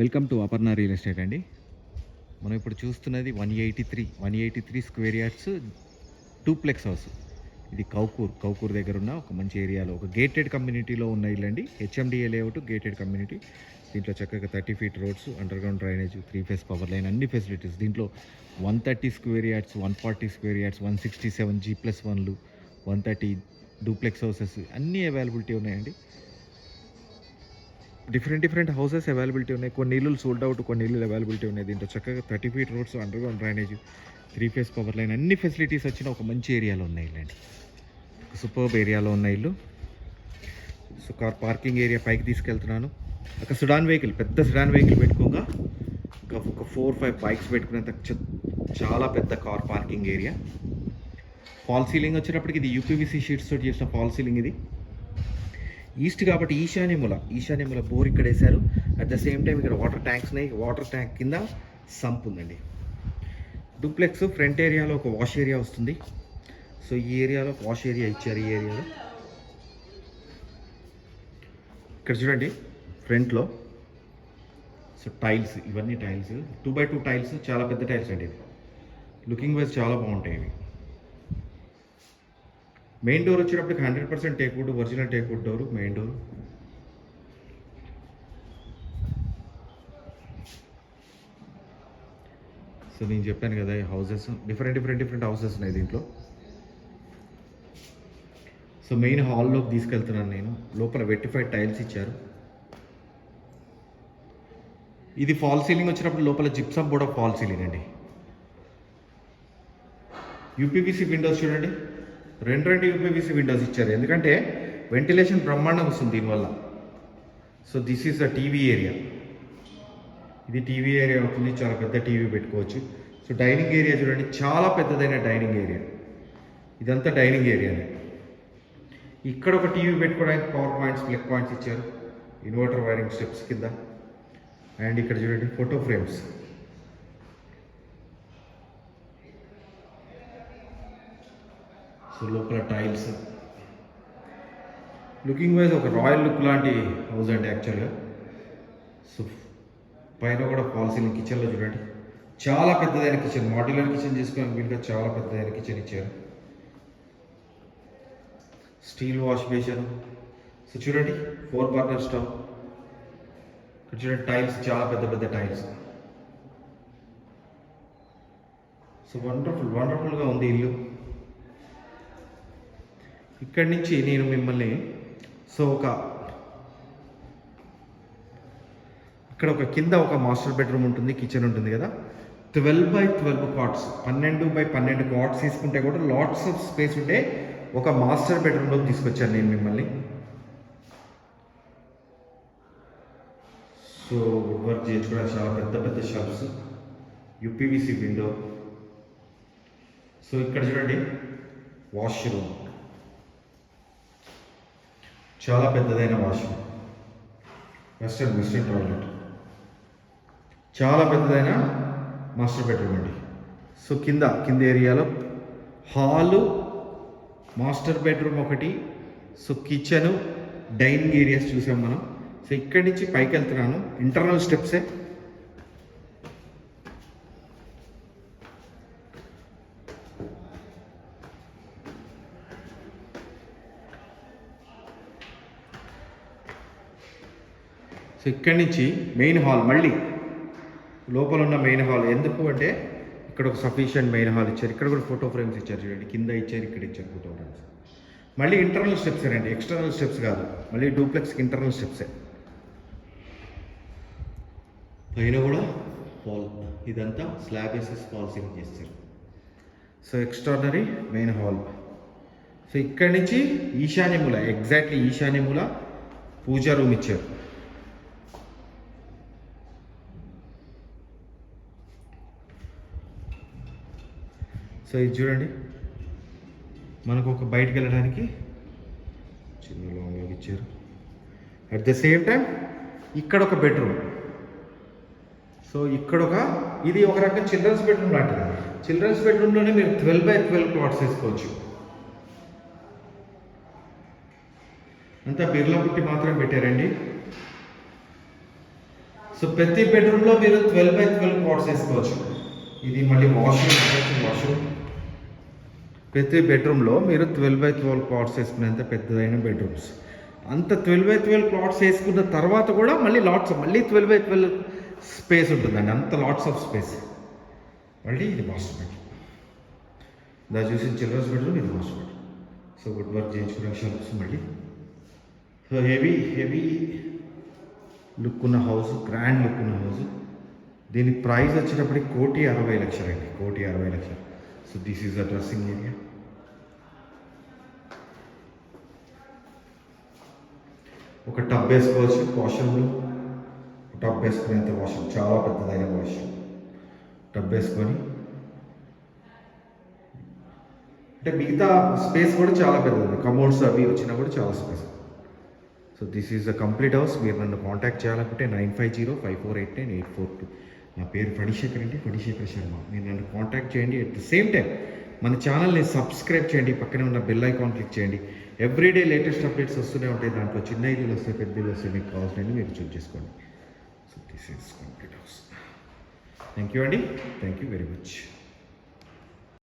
Welcome to Aparna real estate అండి. మనం ఇప్పుడు చూస్తున్నది one eighty three one eighty three square yards duplex house. ఇది కౌకూర్ కౌకూర్ దగ్గర ఉన్న ఒక మంచి ఏరియాలో ఒక గేటెడ్ కమ్యూనిటీలో ఉన్న ఇల్లండి హెచ్ఎండిఏ లేఅవుట్ గేటెడ్ కమ్యూనిటీ. దీంట్లో చక్కగా thirty feet roads underground drainage three phase power line అన్ని ఫెసిలిటీస్. దీంట్లో one thirty square yards one forty square yards one sixty seven G plus వన్లు one thirty duplex houses అన్నీ availability ఉన్నాయండి. Different different houses availability ఉన్నాయి. కొన్ని నీళ్ళు sold out కొన్ని నీళ్ళు availability ఉన్నాయి. దీంట్లో చక్కగా thirty feet roads underground drainage three phase power line అన్ని ఫెసిలిటీస్ వచ్చిన ఒక మంచి ఏరియాలో ఉన్నాయి ఇల్లండి. సూపర్బ్ ఏరియాలో ఉన్న ఇల్లు. సో కార్ పార్కింగ్ ఏరియా పైకి తీసుకెళ్తున్నాను. ఒక సుడాన్ వెహికల్ పెద్ద సుడాన్ వెహికల్ పెట్టుకోగా ఒక ఒక ఫోర్ ఫైవ్ బైక్స్ పెట్టుకునేంత చాలా పెద్ద car parking area false ceiling వచ్చేటప్పటికి ఇది యూపీవీసీ షీట్స్ తోటి చేసిన ఫాల్ సీలింగ్ ఇది. ఈస్ట్ కాబట్టి ఈశాన్యముల ఈశాన్యముల బోర్ ఇక్కడ వేశారు అట్ ద సేమ్ టైం ఇక్కడ వాటర్ ట్యాంక్స్ ఉన్నాయి. వాటర్ ట్యాంక్ కింద సంప్ ఉందండి. డూప్లెక్స్ ఫ్రంట్ ఏరియాలో ఒక వాష్ ఏరియా వస్తుంది. సో ఈ ఏరియాలో ఒక వాష్ ఏరియా ఇచ్చారు ఈ ఏరియాలో ఇక్కడ చూడండి ఫ్రంట్లో సో టైల్స్ ఇవన్నీ tiles two by two tiles చాలా పెద్ద టైల్స్ అండి ఇది. లుకింగ్ వైజ్ చాలా బాగుంటాయి ఇవి. మెయిన్ డోర్ వచ్చేటప్పటికి hundred percent teakwood original teakwood door main door so నేను చెప్పాను కదా ఈ houses different different different houses ఉన్నాయి దీంట్లో. సో మెయిన్ హాల్లోకి తీసుకెళ్తున్నాను నేను. లోపల వెట్టిఫైడ్ టైల్స్ ఇచ్చారు. ఇది ఫాల్ సీలింగ్ వచ్చినప్పుడు లోపల జిప్సమ్ కూడా ఫాల్ సీలింగ్ అండి. యూపీవీసీ విండోస్ చూడండి. రెండు రెండు యూపీవీసీ విండోస్ ఇచ్చారు. ఎందుకంటే వెంటిలేషన్ బ్రహ్మాండంగా వస్తుంది దీనివల్ల. So this is the TV area ఇది టీవీ ఏరియా అవుతుంది చాలా పెద్ద టీవీ పెట్టుకోవచ్చు. సో డైనింగ్ ఏరియా చూడండి. చాలా పెద్దదైన డైనింగ్ ఏరియా ఇదంతా డైనింగ్ ఏరియానే ఇక్కడ ఒక టీవీ పెట్టుకోవడానికి పవర్ పాయింట్స్ ప్లగ్ పాయింట్స్ ఇచ్చారు. ఇన్వర్టర్ వైరింగ్ స్టెప్స్ కింద. అండ్ ఇక్కడ చూడండి ఫోటో ఫ్రేమ్స్ సో లోపల టైల్స్ లుకింగ్ వైజ్ ఒక రాయల్ లుక్ లాంటి హౌస్ అండి యాక్చువల్గా సో పైన కూడా ఫాల్ సీలింగ్ కిచెన్లో చూడండి. చాలా పెద్దదైన కిచెన్ మాడ్యులర్ కిచెన్ చేసుకోవడానికి వీలుగా చాలా పెద్దదైన కిచెన్ ఇచ్చారు. స్టీల్ వాష్ బేషన్ సో చూడండి ఫోర్ బర్నర్ స్టవ్ ఇక్కడ చూడండి టైల్స్ చాలా పెద్ద పెద్ద టైల్స్ సో వండర్ఫుల్ వండర్ఫుల్గా ఉంది ఇల్లు. ఇక్కడి నుంచి నేను మిమ్మల్ని సో ఒక ఇక్కడ ఒక కింద ఒక మాస్టర్ బెడ్రూమ్ ఉంటుంది కిచెన్ ఉంటుంది కదా. ట్వెల్వ్ బై ట్వెల్వ్ కాట్స్ పన్నెండు బై పన్నెండు కాట్స్ తీసుకుంటే కూడా లాట్స్ ఆఫ్ స్పేస్ ఉంటే ఒక మాస్టర్ బెడ్రూమ్లోకి తీసుకొచ్చాను నేను మిమ్మల్ని. సో వర్క్ చేయొచ్చు కూడా చాలా పెద్ద పెద్ద షాప్స్ యూపీవీసీ విండో సో ఇక్కడ చూడండి వాష్రూమ్ చాలా పెద్దదైన వాష్రూమ్. Western western toilet. చాలా పెద్దదైన మాస్టర్ బెడ్రూమ్ అండి. సో కింద కింద ఏరియాలో హాలు మాస్టర్ బెడ్రూమ్ ఒకటి సో కిచెను డైనింగ్ ఏరియాస్ చూసాం మనం. సో ఇక్కడి నుంచి పైకి వెళ్తున్నాను. ఇంటర్నల్ స్టెప్సే. సో ఇక్కడి నుంచి మెయిన్ హాల్ మళ్ళీ లోపల ఉన్న మెయిన్ హాల్ ఎందుకు అంటే ఇక్కడ ఒక సఫిషియంట్ మెయిన్ హాల్ ఇచ్చారు. ఇక్కడ కూడా ఫోటో ఫ్రేమ్స్ ఇచ్చారు చూడండి. కింద ఇచ్చారు ఇక్కడ ఇచ్చారు ఫోటో ఫ్రేమ్స్ మళ్ళీ ఇంటర్నల్ స్టెప్స్ అండి. ఎక్స్టర్నల్ స్టెప్స్ కాదు. మళ్ళీ డూప్లెక్స్కి ఇంటర్నల్ స్టెప్సే పైన కూడా ఫాల్ ఇదంతా స్లాబ్ వేసేసి ఫాల్ సీలింగ్ చేస్తారు. So extraordinary main hall so ఇక్కడి నుంచి ఈశాన్యముల ఎగ్జాక్ట్లీ ఈశాన్యముల పూజా రూమ్ ఇచ్చారు. సో ఇది చూడండి. మనకు ఒక బయటకు వెళ్ళడానికి చిన్న లాంగ్ ఇచ్చారు. అట్ ద సేమ్ టైం ఇక్కడ ఒక బెడ్రూమ్ సో ఇక్కడ ఒక ఇది ఒక రకం చిల్డ్రన్స్ బెడ్రూమ్ లాంటిది. చిల్డ్రన్స్ బెడ్రూమ్లోనే మీరు ట్వెల్వ్ బై ట్వెల్వ్ ప్లాట్స్ వేసుకోవచ్చు. అంతా బిర్లా పుట్టి మాత్రమే పెట్టారండి. సో ప్రతి బెడ్రూమ్లో మీరు ట్వెల్వ్ బై ట్వెల్వ్ కాట్స్ వేసుకోవచ్చు. ఇది మళ్ళీ వాష్రూమ్ వాష్రూమ్ ప్రతి బెడ్రూమ్లో మీరు ట్వెల్వ్ బై ట్వెల్వ్ ప్లాట్స్ వేసుకునేంత పెద్దదైన బెడ్రూమ్స్. అంత ట్వెల్వ్ బై ట్వెల్వ్ ప్లాట్స్ వేసుకున్న తర్వాత కూడా మళ్ళీ లాట్స్ మళ్ళీ ట్వెల్వ్ బై ట్వెల్వ్ స్పేస్ ఉంటుందండి. అంత లాట్స్ ఆఫ్ స్పేస్ మళ్ళీ ఇది మాస్టర్ బెడ్రూమ్ దా చూసిన చిల్డ్రన్స్ బెడ్రూమ్ ఇది master bedroom so good work చేయించుకోవడానికి మళ్ళీ. సో హెవీ హెవీ లుక్ ఉన్న హౌస్ గ్రాండ్ లుక్ ఉన్న హౌస్ దీని ప్రైస్ వచ్చేటప్పటికి కోటి అరవై లక్షలు అండి కోటి అరవై లక్షలు. So this is the dressing area ఒక టబ్ వేసుకోవచ్చు వాష్రూమ్లో టబ్ వేసుకునేంత వాష్రూమ్ చాలా పెద్దదైన వాష్రూమ్ టబ్ వేసుకొని అంటే మిగతా స్పేస్ కూడా చాలా పెద్దది కమోడ్స్ అవి వచ్చినా కూడా చాలా space so this is the complete house మీరు నన్ను కాంటాక్ట్ చేయాలనుకుంటే nine five zero five four eight nine eight four two. నా పేరు ఫణిశేఖర్ అండి ఫణిశేఖర్ శర్మ. మీరు నన్ను కాంటాక్ట్ చేయండి. అట్ ద సేమ్ టైం మన ఛానల్ని సబ్స్క్రైబ్ చేయండి. పక్కనే ఉన్న బెల్ ఐకాన్ క్లిక్ చేయండి. ఎవ్రీడే లేటెస్ట్ అప్డేట్స్ వస్తూనే ఉంటాయి. దాంట్లో చిన్న ఇల్లులు వస్తాయి పెద్ద ఇల్లు వస్తాయి మీకు కావాల్సినవి మీరు చూస్ చేసుకోండి. So this is complete house thank you అండి థ్యాంక్ యూ వెరీ మచ్